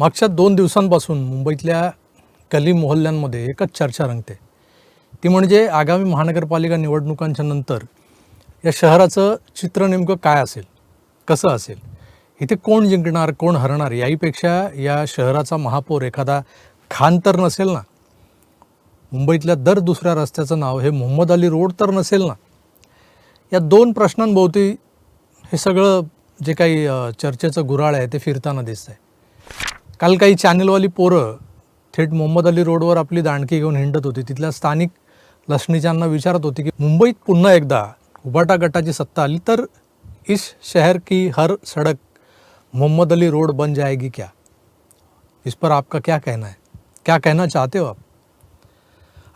मागच्या दोन दिवसांपासून मुंबईतल्या गली मोहल्ल्यांमध्ये एकच चर्चा रंगते. ती म्हणजे आगामी महानगरपालिका निवडणुकांच्या नंतर या शहराचं चित्र नेमकं काय असेल? कसं असेल? इथे कोण जिंकणार कोण हरणार याहीपेक्षा या शहराचा महापौर एखादा खान तर नसेल ना? मुंबईतल्या दर दुसऱ्या रस्त्याचं नाव हे मोहम्मद अली रोड तर नसेल ना? या दोन प्रश्नांभोवती हे सगळं जे काही चर्चेचं गुराळ आहे ते फिरताना दिसतंय. काल काही चॅनलवाली पोरं थेट मोहम्मद अली रोडवर आपली दांडकी घेऊन हिंडत होती. तिथल्या स्थानिक लसणीच्यांना विचारत होती की मुंबईत पुन्हा एकदा उबाटा गटाची सत्ता आली तर इस शहर की हर सड़क मोहम्मद अली रोड बन जाएगी क्या? इस पर आपका क्या कहना है? क्या कहना चाहते हो आप?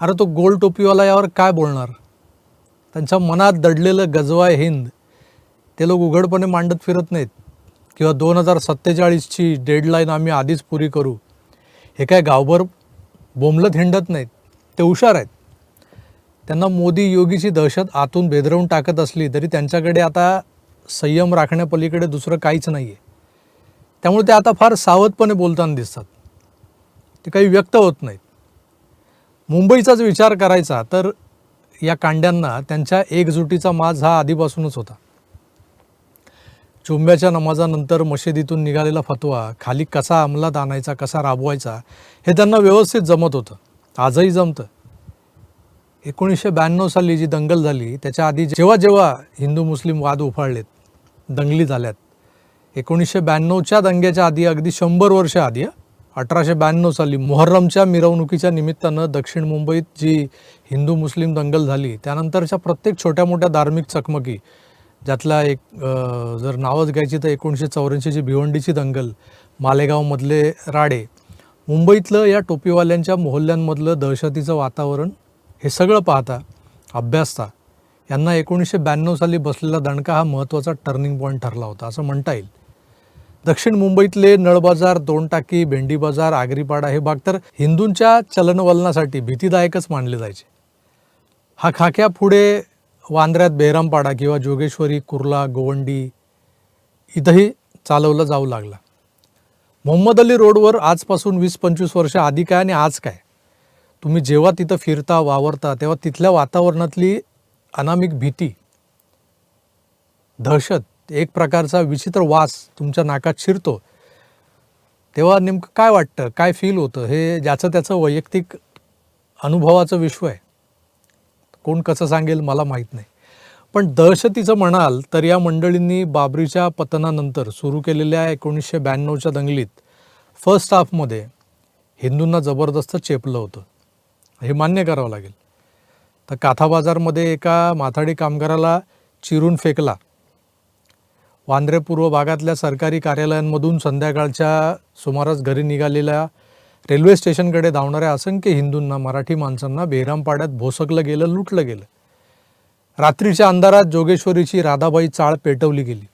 अरे तो गोल टोपीवाला यावर काय बोलणार? त्यांच्या मनात दडलेलं गजवाय हिंद. ते लोक उघडपणे मांडत फिरत नाहीत. किंवा दोन हजार सत्तेचाळीसची डेडलाईन आम्ही आधीच पुरी करू. हे काय गावभर बोंबलत हिंडत नाहीत. ते हुशार आहेत. त्यांना मोदी योगीची दहशत आतून बेदरवून टाकत असली तरी त्यांच्याकडे आता संयम राखण्यापलीकडे दुसरं काहीच नाही आहे त्यामुळे ते आता फार सावधपणे बोलताना दिसतात. ते काही व्यक्त होत नाहीत. मुंबईचाच विचार करायचा तर या कांड्यांना त्यांच्या एकजुटीचा माज हा आधीपासूनच होता. चुंब्याच्या नमाजानंतर मशिदीतून निघालेला फतवा खाली कसा अंमलात आणायचा कसा राबवायचा हे त्यांना व्यवस्थित जमत होतं. आजही जमतं. एकोणीसशे ब्याण्णव साली जी दंगल झाली त्याच्या आधी जेव्हा जेव्हा हिंदू मुस्लिम वाद उफाळलेत दंगली झाल्यात. एकोणीसशे ब्याण्णवच्या दंग्याच्या आधी अगदी शंभर वर्ष आधी अठराशे ब्याण्णव साली मोहर्रमच्या मिरवणुकीच्या निमित्तानं दक्षिण मुंबईत जी हिंदू मुस्लिम दंगल झाली त्यानंतरच्या प्रत्येक छोट्या मोठ्या धार्मिक चकमकी ज्यातला एक जर नावच घ्यायची तर एकोणीसशे चौऱ्याऐंशीची भिवंडीची दंगल मालेगावमधले राडे. मुंबईतलं या टोपीवाल्यांच्या मोहल्ल्यांमधलं दहशतीचं वातावरण हे सगळं पाहता अभ्यासता यांना एकोणीसशे ब्याण्णव साली बसलेला दणका हा महत्त्वाचा टर्निंग पॉईंट ठरला होता असं म्हणता येईल. दक्षिण मुंबईतले नळबाजार दोन टाकी भेंडी बाजार आगरीपाडा हे भाग तर हिंदूंच्या चलनवलनासाठी भीतीदायकच मानले जायचे. हा खाक्या पुढे वांद्र्यात बेहरामपाडा किंवा जोगेश्वरी कुर्ला गोवंडी इथंही चालवलं जाऊ लागला. मोहम्मद अली रोडवर आजपासून वीस पंचवीस वर्ष आधी काय आणि आज काय? तुम्ही जेव्हा तिथं फिरता वावरता तेव्हा तिथल्या वातावरणातली अनामिक भीती दहशत एक प्रकारचा विचित्र वास तुमच्या नाकात शिरतो. तेव्हा नेमकं काय वाटतं? काय फील होतं? हे ज्याचं त्याचं वैयक्तिक अनुभवाचं विश्व आहे. कोण कसं सांगेल मला माहीत नाही. पण दहशतीचं म्हणाल तर या मंडळींनी बाबरीच्या पतनानंतर सुरू केलेल्या एकोणीसशे ब्याण्णवच्या दंगलीत फर्स्ट हाफमध्ये हिंदूंना जबरदस्त चेपलं होतं. हे मान्य करावं लागेल. तर काथा बाजारमध्ये एका माथाडी कामगाराला चिरून फेकला. वांद्रे पूर्व भागातल्या सरकारी कार्यालयांमधून संध्याकाळच्या सुमारास घरी निघालेल्या रेल्वे स्टेशनकडे धावणाऱ्या असंख्य हिंदूंना मराठी माणसांना बेहरामपाड्यात भोसकलं गेलं लुटलं गेलं. रात्रीच्या अंधारात जोगेश्वरीची राधाबाई चाळ पेटवली गेली.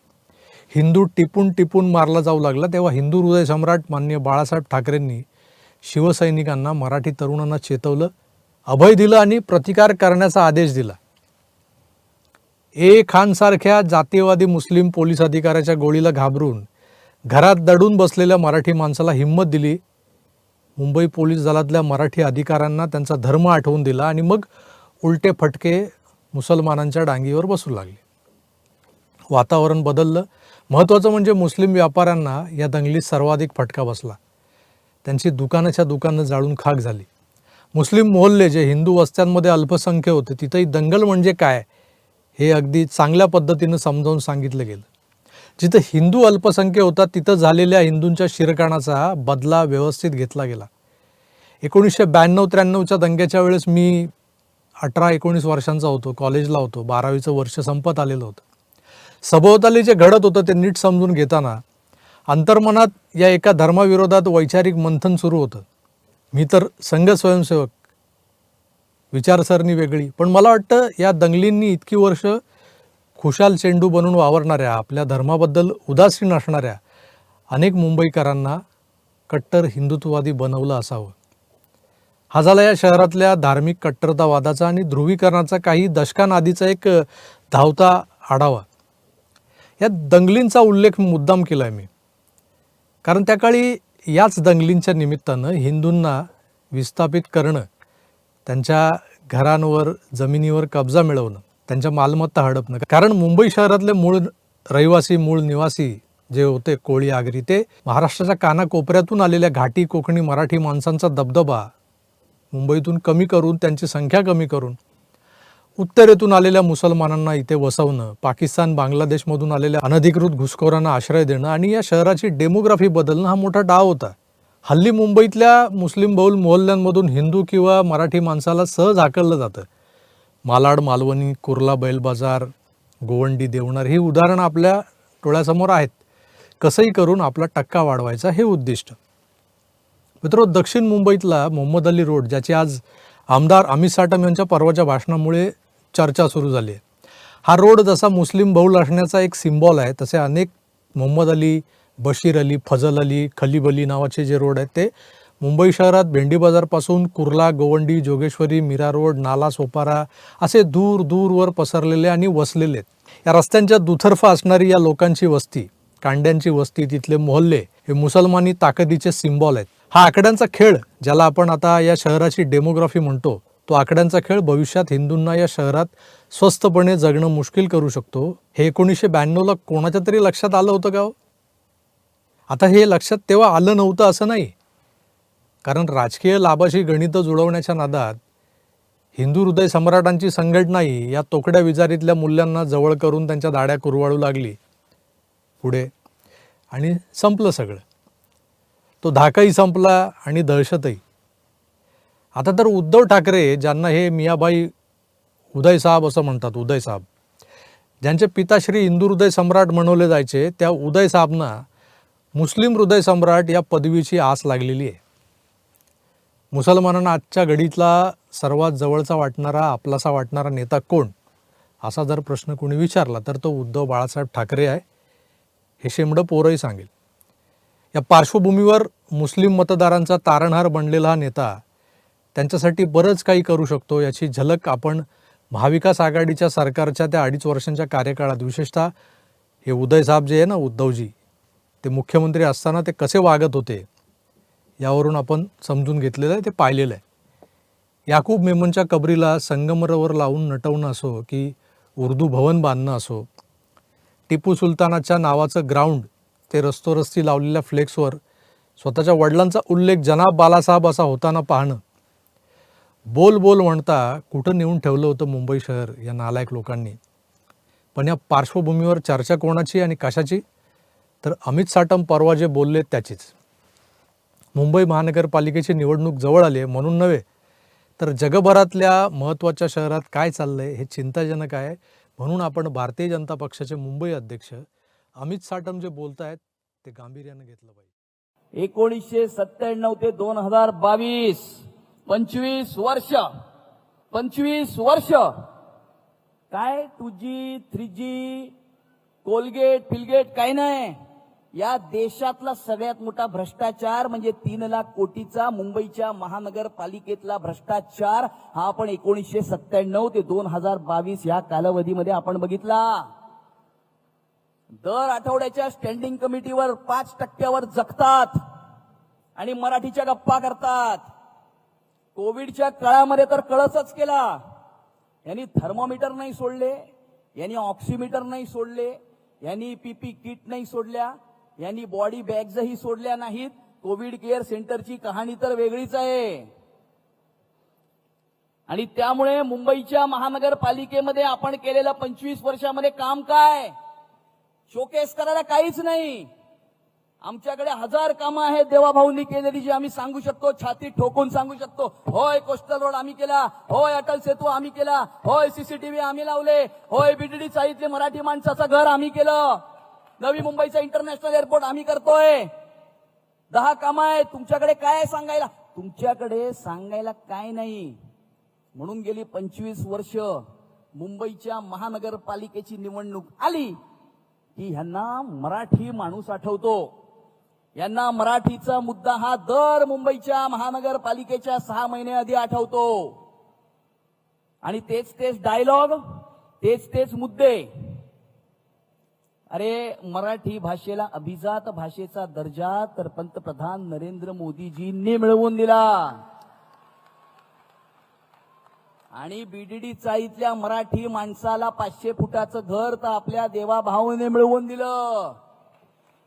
हिंदू टिपून टिपून मारला जाऊ लागला तेव्हा हिंदू हृदय सम्राट मान्य बाळासाहेब ठाकरेंनी शिवसैनिकांना मराठी तरुणांना चेतवलं अभय दिलं आणि प्रतिकार करण्याचा आदेश दिला. ए खानसारख्या जातीयवादी मुस्लिम पोलीस अधिकाऱ्याच्या गोळीला घाबरून घरात दडून बसलेल्या मराठी माणसाला हिंमत दिली मुंबई पोलीस दलातल्या मराठी अधिकाऱ्यांना त्यांचा धर्म आठवून दिला आणि मग उलटे फटके मुसलमानांच्या डांगीवर बसू लागले. वातावरण बदललं. महत्त्वाचं म्हणजे मुस्लिम व्यापाऱ्यांना या दंगलीत सर्वाधिक फटका बसला. त्यांची दुकानाच्या दुकानं जाळून खाक झाली. मुस्लिम मोहल्ले जे हिंदू वस्त्यांमध्ये अल्पसंख्य होते तिथंही दंगल म्हणजे काय हे अगदी चांगल्या पद्धतीनं समजावून सांगितलं गेलं. जिथं हिंदू अल्पसंख्य होता तिथं झालेल्या हिंदूंच्या शिरकाणाचा बदला व्यवस्थित घेतला गेला. एकोणीसशे ब्याण्णव त्र्याण्णवच्या दंग्याच्या वेळेस मी अठरा एकोणीस वर्षांचा होतो कॉलेजला होतो बारावीचं वर्ष संपत आलेलं होतं. सभोवताली जे घडत होतं ते नीट समजून घेताना अंतर्मनात या एका धर्माविरोधात वैचारिक मंथन सुरू होतं. मी तर संघ स्वयंसेवक विचारसरणी वेगळी पण मला वाटतं या दंगलींनी इतकी वर्ष खुशाल चेंडू बनून वावरणाऱ्या आपल्या धर्माबद्दल उदासीन असणाऱ्या अनेक मुंबईकरांना कट्टर हिंदुत्ववादी बनवलं असावं. हा झाला या शहरातल्या धार्मिक कट्टरतावादाचा आणि ध्रुवीकरणाचा काही दशकांआधीचा एक धावता आढावा. या दंगलींचा उल्लेख मुद्दाम केला आहे मी. कारण त्या काळी याच दंगलींच्या निमित्तानं हिंदूंना विस्थापित करणं त्यांच्या घरांवर जमिनीवर कब्जा मिळवणं त्यांच्या मालमत्ता हडपणं. कारण मुंबई शहरातले मूळ रहिवासी मूळ निवासी जे होते कोळी आगरी ते महाराष्ट्राच्या कानाकोपऱ्यातून आलेल्या घाटी कोकणी मराठी माणसांचा दबदबा मुंबईतून कमी करून त्यांची संख्या कमी करून. उत्तरेतून आलेल्या मुसलमानांना इथे वसवणं पाकिस्तान बांगलादेशमधून आलेल्या अनधिकृत घुसखोरांना आश्रय देणं आणि या शहराची डेमोग्राफी बदलणं हा मोठा डाव होता. हल्ली मुंबईतल्या मुस्लिम बहुल मोहल्ल्यांमधून हिंदू किंवा मराठी माणसाला सहज हाकललं जातं. मालाड मालवणी कुर्ला बैल बाजार गोवंडी देवणार ही उदाहरणं आपल्या डोळ्यासमोर आहेत. कसंही करून आपला टक्का वाढवायचा हे उद्दिष्ट. मित्र दक्षिण मुंबईतला मोहम्मद अली रोड ज्याची आज आमदार अमित साटम यांच्या परवाच्या भाषणामुळे चर्चा सुरू झाली आहे. हा रोड जसा मुस्लिम बहुल असण्याचा एक सिम्बॉल आहे तसे अनेक मोहम्मद अली बशीर अली फजल अली खलीब अली नावाचे जे रोड आहेत ते मुंबई शहरात भेंडी बाजारपासून कुर्ला गोवंडी जोगेश्वरी मीरा रोड नाला सोपारा असे दूर दूरवर पसरलेले आणि वसलेले आहेत. या रस्त्यांच्या दुतर्फा असणारी या लोकांची वस्ती कांड्यांची वस्ती तिथले मोहल्ले हे मुसलमानी ताकदीचे सिम्बॉल आहेत. हा आकड्यांचा खेळ ज्याला आपण आता या शहराची डेमोग्राफी म्हणतो तो आकड्यांचा खेळ भविष्यात हिंदूंना या शहरात स्वस्तपणे जगणं मुश्किल करू शकतो. हे एकोणीसशे ब्याण्णवला कोणाच्या तरी लक्षात आलं होतं का हो? आता हे लक्षात तेव्हा आलं नव्हतं असं नाही. कारण राजकीय लाभाशी गणितं जुळवण्याच्या नादात हिंदू हृदय सम्राटांची संघटनाही या तोकड्या विजारीतल्या मूल्यांना जवळ करून त्यांच्या दाड्या कुरवाळू लागली. पुढे. आणि संपलं सगळं. तो धाकाही संपला आणि दहशतही. आता तर उद्धव ठाकरे ज्यांना हे मियाबाई उदय साहेब असं म्हणतात उदय साहेब ज्यांचे पिताश्री हिंदू हृदय सम्राट म्हणवले जायचे त्या उदय साहेबना मुस्लिम हृदय सम्राट या पदवीची आस लागलेली आहे. मुसलमानांना आजच्या घडीतला सर्वात जवळचा वाटणारा आपलासा वाटणारा नेता कोण? असा जर प्रश्न कोणी विचारला तर तो उद्धव बाळासाहेब ठाकरे आहे हे शेमडं पोरही सांगेल. या पार्श्वभूमीवर मुस्लिम मतदारांचा तारणहार बनलेला हा नेता त्यांच्यासाठी बरंच काही करू शकतो याची झलक आपण महाविकास आघाडीच्या सरकारच्या त्या अडीच वर्षांच्या कार्यकाळात विशेषतः हे उदय साहेब जे आहे ना उद्धवजी ते मुख्यमंत्री असताना ते कसे वागत होते यावरून आपण समजून घेतलेलं आहे ते पाहिलेलं आहे. याकूब मेमनच्या कबरीला संगमरवर लावून नटवणं असो की उर्दू भवन बांधणं असो टिपू सुलतानाच्या नावाचं ग्राउंड ते रस्तोरस्ती लावलेल्या फ्लेक्सवर स्वतःच्या वडिलांचा उल्लेख जनाब बालासाहेब असा होताना पाहणं. बोल बोल म्हणता कुठं नेऊन ठेवलं होतं मुंबई शहर या नालायक लोकांनी. पण या पार्श्वभूमीवर चर्चा कोणाची आणि कशाची? तर अमित साटम परवा जे बोलले त्याचीच. मुंबई महानगरपालिकेची निवडणूक जवळ आली आहे म्हणून नव्हे तर जगभरातल्या महत्त्वाच्या शहरात काय चाललंय हे चिंताजनक आहे म्हणून आपण भारतीय जनता पक्षाचे मुंबई अध्यक्ष अमित साटम जे बोलत आहेत ते गांभीर्यानं घेतलं पाहिजे. एकोणीसशे सत्त्याण्णव ते दोन हजार बावीस. पंचवीस वर्ष. पंचवीस वर्ष. काय two G three G Colgate फिलगेट काय नाही. या देशातला सगळ्यात मोठा भ्रष्टाचार म्हणजे तीन लाख कोटीचा मुंबईच्या महानगरपालिकेतला भ्रष्टाचार हा आपण एकोणीसशे सत्त्याण्णव ते दोन हजार बावीस या कालावधीमध्ये आपण बघितला. दर आठवड्याच्या स्टँडिंग कमिटीवर पाच टक्क्यावर जगतात आणि मराठीच्या गप्पा करतात. कोविडच्या काळामध्ये तर कळसच केला. यांनी थर्मोमीटर नाही सोडले यांनी ऑक्सिमीटर नाही सोडले यांनी पीपी किट नाही सोडल्या यांनी बॉडी बॅग्सही सोडल्या नाहीत. कोविड केअर सेंटरची कहाणी तर वेगळीच आहे. आणि त्यामुळे मुंबईच्या महानगरपालिकेमध्ये आपण केलेलं पंचवीस वर्षामध्ये काम काय? शोकेस करायला काहीच नाही. आमच्याकडे हजार कामं आहेत देवाभाऊंनी केलेली जी आम्ही सांगू शकतो छाती ठोकून सांगू शकतो. होय कोस्टल रोड आम्ही केला होय अटल सेतू आम्ही केला होय सीसीटीव्ही आम्ही लावले होय बीडीडी चाळीतले मराठी माणसाचं घर आम्ही केलं. नवी मुंबईचा इंटरनॅशनल एअरपोर्ट आम्ही करतोय. दहा कामं आहेत तुमच्याकडे काय सांगायला? तुमच्याकडे सांगायला काय नाही. म्हणून गेली पंचवीस वर्ष मुंबईच्या महानगरपालिकेची निवडणूक आली. की ह्यांना मराठी माणूस आठवतो. यांना मराठीचा मुद्दा हा दर मुंबईच्या महानगरपालिकेच्या सहा महिने आधी आठवतो. आणि तेच तेच डायलॉग तेच तेच मुद्दे. अरे मराठी भाषेला अभिजात भाषेचा दर्जा तर पंतप्रधान नरेंद्र मोदीजींनी मिळवून दिला. आणि बीडीडी चाळीतल्या मराठी माणसाला पाचशे फुटाचं घर तर आपल्या देवाभावने मिळवून दिलं.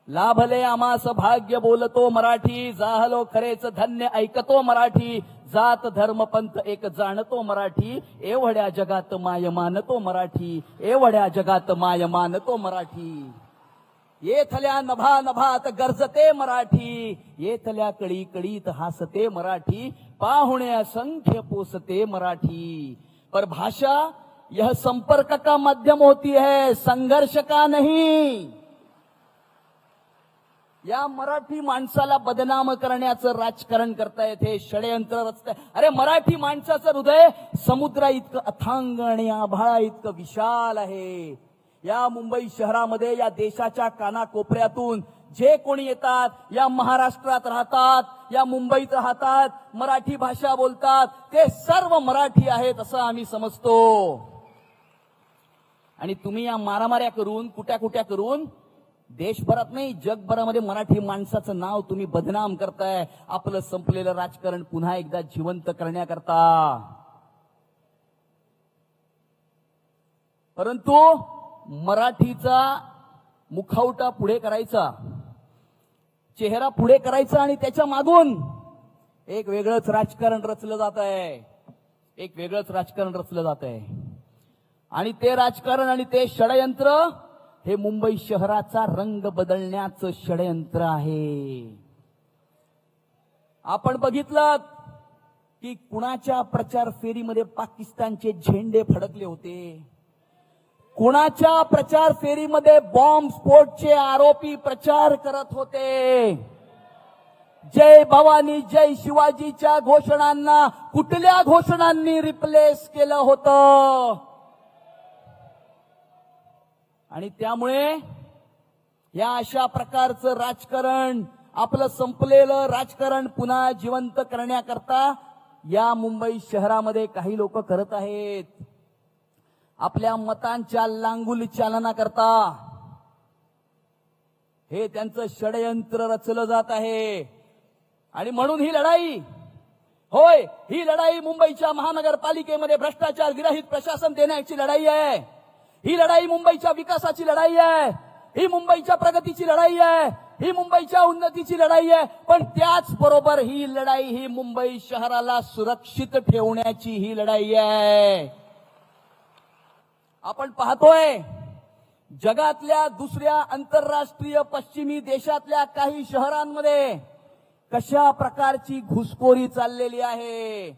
लाभले आमास भाग्य बोलतो मराठी जाहलो खरेच धन्य ऐकतो मराठी जात धर्म पंथ एक जाणतो मराठी एवढ्या जगात माय मानतो मराठी एवढ्या जगात माय मानतो मराठी. येथल्या नभा नभात गरजते मराठी येथल्या कळी कळीत हासते मराठी पाहुणे असंख्य पोसते मराठी. पर भाषा यह संपर्क का माध्यम होती है संघर्ष का नहीं? या मराठी माणसाला बदनाम करण्याचं राजकारण करतायत हे षडयंत्र रचताय अरे मराठी माणसाचं हृदय समुद्रा इतकं अथांग आणि आभाळा इतकं विशाल आहे. या मुंबई शहरामध्ये या देशाच्या कानाकोपऱ्यातून जे कोणी येतात या महाराष्ट्रात राहतात या मुंबईत राहतात मराठी भाषा बोलतात ते सर्व मराठी आहेत असं आम्ही समजतो. आणि तुम्ही या मारामाऱ्या करून कुट्या कुट्या करून देशभरात नाही जगभरामध्ये मराठी माणसाचं नाव तुम्ही बदनाम करताय. आपलं संपलेलं राजकारण पुन्हा एकदा जिवंत करण्याकरता. परंतु मराठीचा मुखवटा पुढे करायचा. चेहरा पुढे करायचा आणि त्याच्या मागून एक वेगळंच राजकारण रचलं जात आहे एक वेगळंच राजकारण रचलं जात आहे आणि ते राजकारण आणि ते षडयंत्र हे मुंबई शहराचा रंग बदलण्याचं षडयंत्र आहे. आपण बघितलं की कुणाच्या प्रचार फेरीमध्ये पाकिस्तानचे झेंडे फडकले होते? कुणाच्या प्रचार फेरीमध्ये बॉम्ब स्फोटचे आरोपी प्रचार करत होते? जय भवानी जय शिवाजीच्या घोषणांना कुठल्या घोषणांनी रिप्लेस केलं होतं? आणि त्यामुळे या अशा प्रकारचं राजकारण आपलं संपलेलं राजकारण पुन्हा जिवंत करण्याकरता या मुंबई शहरामध्ये काही लोक करत आहेत. आपल्या मतांच्या लांगुली चालना करता. हे त्यांचं षडयंत्र रचलं जात आहे. आणि म्हणून ही लढाई होय ही लढाई मुंबईच्या महानगरपालिकेमध्ये भ्रष्टाचार विरहित प्रशासन देण्याची लढाई आहे. ही लढाई मुंबईच्या विकासाची लढाई आहे. ही मुंबईच्या प्रगतीची लढाई आहे. ही मुंबईच्या उन्नतीची लढाई आहे. पण त्याचबरोबर ही लढाई ही मुंबई शहराला सुरक्षित ठेवण्याची ही लढाई आहे. आपण पाहतोय जगातल्या दुसऱ्या आंतरराष्ट्रीय पश्चिमी देशातल्या काही शहरांमध्ये कशा प्रकारची घुसखोरी चाललेली आहे?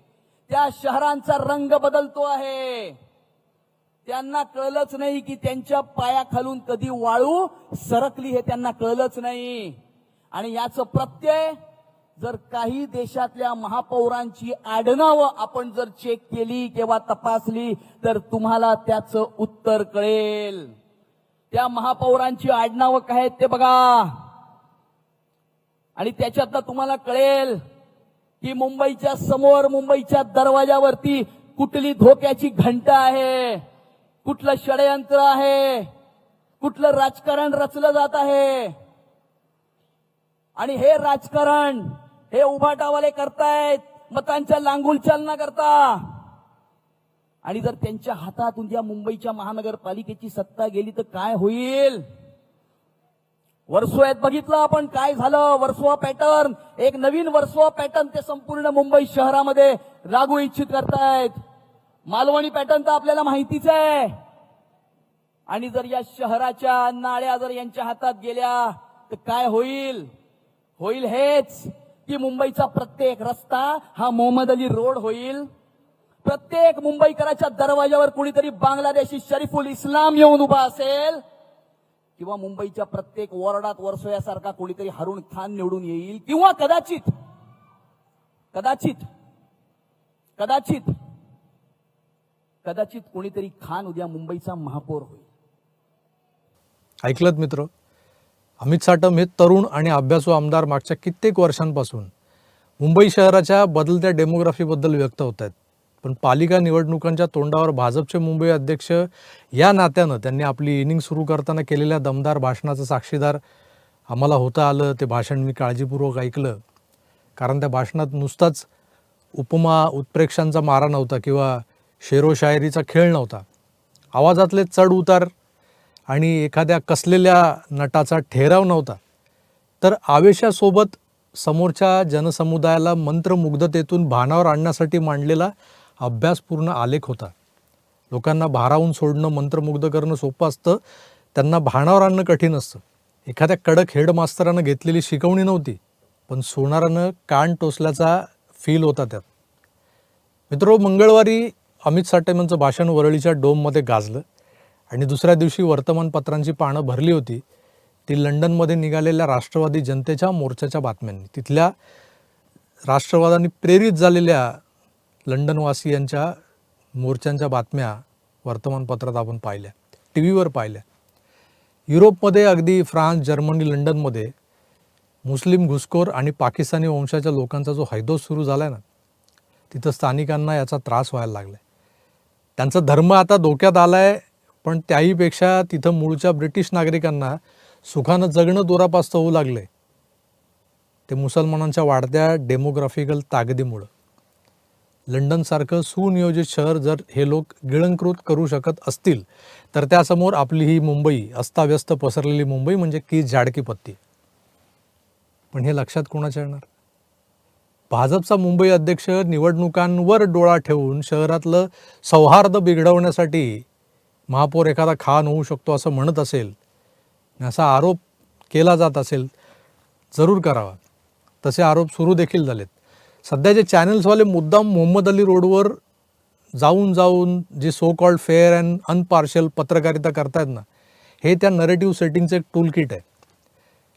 त्या शहरांचा रंग बदलतो आहे. त्यांना कळलंच नाही की त्यांच्या पायाखालून कधी वाळू सरकली हे त्यांना कळलंच नाही. आणि याचं प्रत्यय जर काही देशातल्या महापौरांची आडनावं आपण जर चेक केली किंवा तपासली तर तुम्हाला त्याचं उत्तर कळेल. त्या महापौरांची आडनावं काय आहेत ते बघा. आणि त्याच्यातनं तुम्हाला कळेल की मुंबईच्या समोर मुंबईच्या दरवाजावरती कुठली धोक्याची घंटा आहे कुठलं षडयंत्र आहे कुठलं राजकारण रचलं जात आहे. आणि हे राजकारण हे उभाटावाले करतायत मतांच्या लांगुल चालना करता. आणि जर त्यांच्या हातातून या मुंबईच्या महानगरपालिकेची सत्ता गेली तर काय होईल? वर्सोयात बघितलं आपण काय झालं. वर्सोवा पॅटर्न एक नवीन वर्सोवा पॅटर्न ते संपूर्ण मुंबई शहरामध्ये लागू इच्छित करतायत. मालवणी पॅटर्न तर आपल्याला माहितीच आहे. आणि जर या शहराच्या नाळ्या जर यांच्या हातात गेल्या तर काय होईल? होईल हेच. की मुंबईचा प्रत्येक रस्ता हा मोहम्मद अली रोड होईल. प्रत्येक मुंबईकराच्या दरवाजावर कुणीतरी बांगलादेशी शरीफुल इस्लाम येऊन उभा असेल किंवा मुंबईच्या प्रत्येक वॉर्डात वर्सोयासारखा कुणीतरी हरुण खान निवडून येईल किंवा कदाचित कदाचित कदाचित कदाचित कुणीतरी खान उद्या मुंबईचा महापौर होईल. ऐकलत मित्र? अमित साटम हे तरुण आणि अभ्यासू आमदार मागच्या कित्येक वर्षांपासून मुंबई शहराच्या बदलत्या डेमोग्राफीबद्दल व्यक्त होत आहेत. पण पालिका निवडणुकांच्या तोंडावर भाजपचे मुंबई अध्यक्ष या नात्यानं त्यांनी आपली इनिंग सुरू करताना केलेल्या दमदार भाषणाचं साक्षीदार आम्हाला होता आलं ते भाषण मी काळजीपूर्वक ऐकलं. कारण त्या भाषणात नुसताच उपमा उत्प्रेक्षांचा मारा नव्हता किंवा शेरोशायरीचा खेळ नव्हता. आवाजातले चढ उतार आणि एखाद्या कसलेल्या नटाचा ठेराव नव्हता. तर आवेशासोबत समोरच्या जनसमुदायाला मंत्रमुग्धतेतून भानावर आणण्यासाठी मांडलेला अभ्यासपूर्ण आलेख होता. लोकांना भारावून सोडणं मंत्रमुग्ध करणं सोपं असतं. त्यांना भानावर आणणं कठीण असतं. एखाद्या कडक हेडमास्तरानं घेतलेली शिकवणी नव्हती पण सोनारानं कान टोचल्याचा फील होता त्यात. मित्रो मंगळवारी अमित साटेमांचं भाषण वरळीच्या डोममध्ये गाजलं. आणि दुसऱ्या दिवशी वर्तमानपत्रांची पानं भरली होती ती लंडनमध्ये निघालेल्या राष्ट्रवादी जनतेच्या मोर्चाच्या बातम्यांनी. तिथल्या राष्ट्रवादाने प्रेरित झालेल्या लंडनवासियांच्या मोर्चांच्या बातम्या वर्तमानपत्रात आपण पाहिल्या टी व्हीवर पाहिल्या. युरोपमध्ये अगदी फ्रान्स जर्मनी लंडनमध्ये मुस्लिम घुसखोर आणि पाकिस्तानी वंशाच्या लोकांचा जो हैदोस सुरू झाला आहे ना तिथं स्थानिकांना याचा त्रास व्हायला लागला आहे त्यांचा धर्म आता धोक्यात आला आहे पण त्याहीपेक्षा तिथं मूळच्या ब्रिटिश नागरिकांना सुखानं जगणं दुरापास्त होऊ लागलं. आहे ते मुसलमानांच्या वाढत्या डेमोग्राफिकल ताकदीमुळं. लंडनसारखं सुनियोजित शहर जर हे लोक गिळंकृत करू शकत असतील तर त्यासमोर आपली ही मुंबई अस्ताव्यस्त पसरलेली मुंबई म्हणजे की झाडकी पत्ती पण हे लक्षात कोणाच्या येणार? भाजपचा मुंबई अध्यक्ष निवडणुकांवर डोळा ठेवून शहरातलं सौहार्द बिघडवण्यासाठी महापौर एखादा खान होऊ शकतो असं म्हणत असेल असा आरोप केला जात असेल जरूर करावा. तसे आरोप सुरू देखील झालेत. सध्याचे चॅनल्सवाले मुद्दाम मोहम्मद अली रोडवर जाऊन जाऊन जे so called fair and unpartial पत्रकारिता करतायत ना हे त्या नरेटिव्ह सेटिंगचं एक टूल किट आहे.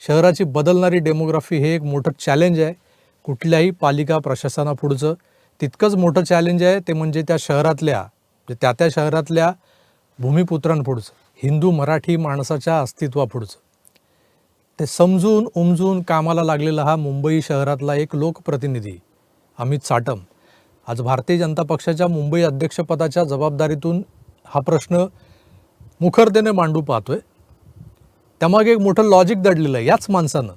शहराची बदलणारी डेमोग्राफी हे एक मोठं चॅलेंज आहे. कुठल्याही पालिका प्रशासनापुढचं तितकंच मोठं चॅलेंज आहे. ते म्हणजे त्या शहरातल्या त्या त्या शहरातल्या भूमिपुत्रांपुढचं हिंदू मराठी माणसाच्या अस्तित्वापुढचं. ते समजून उमजून कामाला लागलेला हा मुंबई शहरातला एक लोकप्रतिनिधी अमित साटम आज भारतीय जनता पक्षाच्या मुंबई अध्यक्षपदाच्या जबाबदारीतून हा प्रश्न मुखरतेने मांडू पाहतोय. त्यामागे एक मोठं लॉजिक दडलेलं आहे याच माणसानं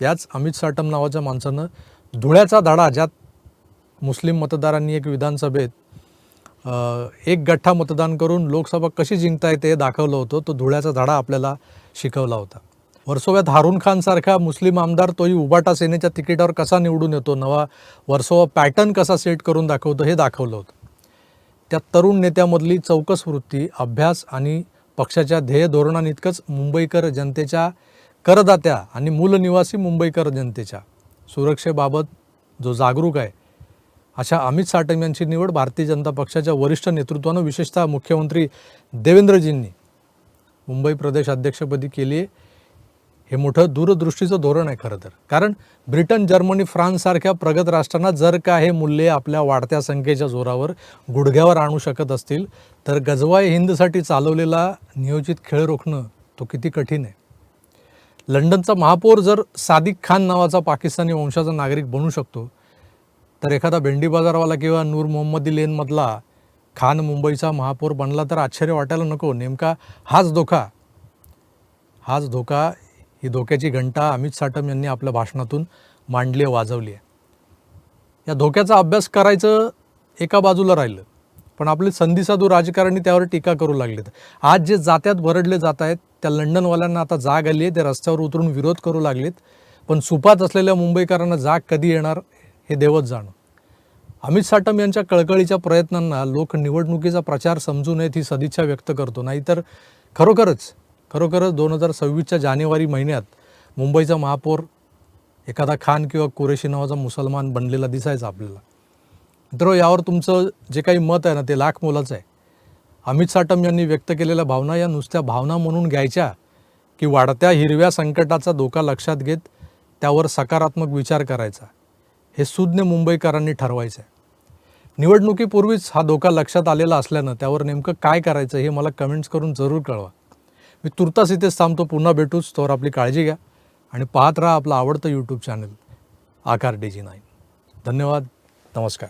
याच अमित साटम नावाच्या माणसानं धुळ्याचा धडा ज्यात मुस्लिम मतदारांनी एक विधानसभेत एक गठ्ठा मतदान करून लोकसभा कशी जिंकता येते हे दाखवलं होतं. तो धुळ्याचा धडा आपल्याला शिकवला होता. वर्सोव्यात हारून खानसारखा मुस्लिम आमदार तोही उबाटा सेनेच्या तिकिटावर कसा निवडून येतो नवा वर्सोवा पॅटर्न कसा सेट करून दाखवतो हे दाखवलं होतं. त्या तरुण नेत्यामधली चौकस वृत्ती अभ्यास आणि पक्षाच्या ध्येय धोरणांइतकंच मुंबईकर जनतेच्या करदात्या आणि मूलनिवासी मुंबईकर जनतेच्या सुरक्षेबाबत जो जागरूक आहे अशा अमित साटम यांची निवड भारतीय जनता पक्षाच्या वरिष्ठ नेतृत्वानं विशेषतः मुख्यमंत्री देवेंद्रजींनी. मुंबई प्रदेश अध्यक्षपदी केली आहे. हे मोठं दूरदृष्टीचं धोरण आहे खरं तर. कारण ब्रिटन जर्मनी फ्रान्ससारख्या प्रगत राष्ट्रांना जर का हे मूल्ये आपल्या वाढत्या संख्येच्या जोरावर गुडघ्यावर आणू शकत असतील तर गजवाय हिंदसाठी चालवलेला नियोजित खेळ रोखणं तो किती कठीण आहे. लंडनचा महापौर जर सादिक खान नावाचा पाकिस्तानी वंशाचा नागरिक बनू शकतो तर एखादा भेंडी बाजारवाला किंवा नूर मोहम्मदी लेनमधला खान मुंबईचा महापौर बनला तर आश्चर्य वाटायला नको. नेमका हाच धोका. हाच धोका ही धोक्याची घंटा अमित साटम यांनी आपल्या भाषणातून मांडली वाजवली आहे. या धोक्याचा अभ्यास करायचं एका बाजूला राहिलं पण आपले संधीसाधू राजकारणी त्यावर टीका करू लागलेत. आज जे जात्यात भरडले जात आहेत त्या लंडनवाल्यांना आता जाग आली आहे ते रस्त्यावर उतरून विरोध करू लागलेत पण सुपात असलेल्या मुंबईकरांना जाग कधी येणार हे देवच जाणं. अमित साटम यांच्या कळकळीच्या प्रयत्नांना लोक निवडणुकीचा प्रचार समजू नयेत ही सदिच्छा व्यक्त करतो. नाहीतर खरोखरच खरोखरच दोन हजार सव्वीसच्या जानेवारी महिन्यात मुंबईचा महापौर एखादा खान किंवा कुरेशी नावाचा मुसलमान बनलेला दिसायचा आपल्याला. मित्र यावर तुमचं जे काही मत आहे ना ते लाख मोलाचं आहे. अमित साटम यांनी व्यक्त केलेल्या भावना या नुसत्या भावना म्हणून घ्यायच्या की वाढत्या हिरव्या संकटाचा धोका लक्षात घेत त्यावर सकारात्मक विचार करायचा. हे सुज्ञ मुंबईकरांनी ठरवायचं आहे निवडणुकीपूर्वीच हा धोका लक्षात आलेला असल्यानं त्यावर नेमकं काय करायचं हे मला कमेंट्स करून जरूर कळवा. मी तुर्तास इथेच थांबतो. पुन्हा भेटूच तोवर आपली काळजी घ्या आणि पाहत राहा आपलं आवडतं YouTube channel Aakar D G nine धन्यवाद. नमस्कार.